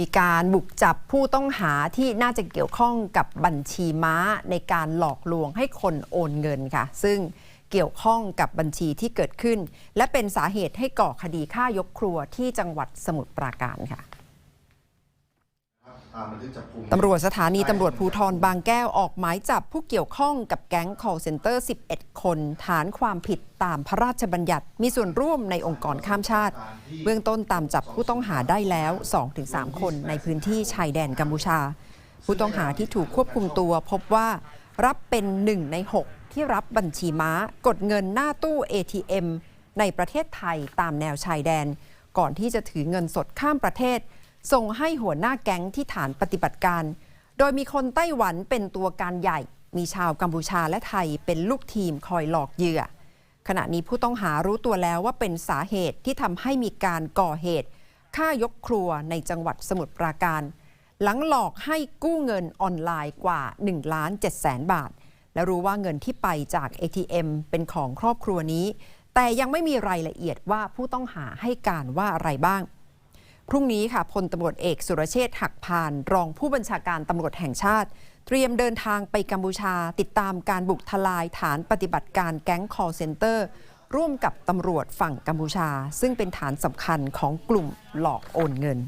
มีการบุกจับผู้ต้องหาที่น่าจะเกี่ยวข้องกับบัญชีม้าในการหลอกลวงให้คนโอนเงินค่ะ ซึ่งเกี่ยวข้องกับบัญชีที่เกิดขึ้น และเป็นสาเหตุให้ก่อคดีฆ่ายกครัวที่จังหวัดสมุทรปราการค่ะ ตามบันทึกจับกุมตำรวจสถานีตำรวจภูธรบางแก้วออกหมายจับผู้เกี่ยวข้องกับแก๊ง call center 11 คน ฐานความผิดตามพระราชบัญญัติ มีส่วนร่วมในองค์กรข้ามชาติ เบื้องต้นตามจับผู้ต้องหาได้แล้ว 2-3 คนในพื้นที่ชายแดนกัมพูชา ผู้ต้องหาที่ถูกควบคุมตัวพบว่ารับเป็นหนึ่งใน 6 ที่รับบัญชีม้ากดเงินหน้าตู้ ATM ในประเทศไทยตามแนวชายแดน ก่อนที่จะถือเงินสดข้ามประเทศ ส่งให้หัวหน้าแก๊งที่ฐานปฏิบัติการ โดยมีคนไต้หวันเป็นตัวการใหญ่ มีชาวกัมพูชาและไทยเป็นลูกทีมคอยหลอกเหยื่อ ขณะนี้ผู้ต้องหารู้ตัวแล้วว่าเป็นสาเหตุที่ทำให้มีการก่อเหตุฆ่ายกครัวในจังหวัดสมุทรปราการ หลังหลอกให้กู้เงินออนไลน์กว่า1ล้าน7แสนบาท และรู้ว่าเงินที่ไปจาก ATM เป็นของครอบครัวนี้ แต่ยังไม่มีรายละเอียดว่าผู้ต้องหาให้การว่าอะไรบ้าง พรุ่งนี้ค่ะพลตำรวจเอกสุรเชษฐ์หักพาน รองผู้บัญชาการตำรวจแห่งชาติ เตรียมเดินทางไปกัมพูชา ติดตามการบุกทลายฐานปฏิบัติการแก๊งคอร์เซนเตอร์ ร่วมกับตำรวจฝั่งกัมพูชา ซึ่งเป็นฐานสำคัญของกลุ่มหลอกโอนเงิน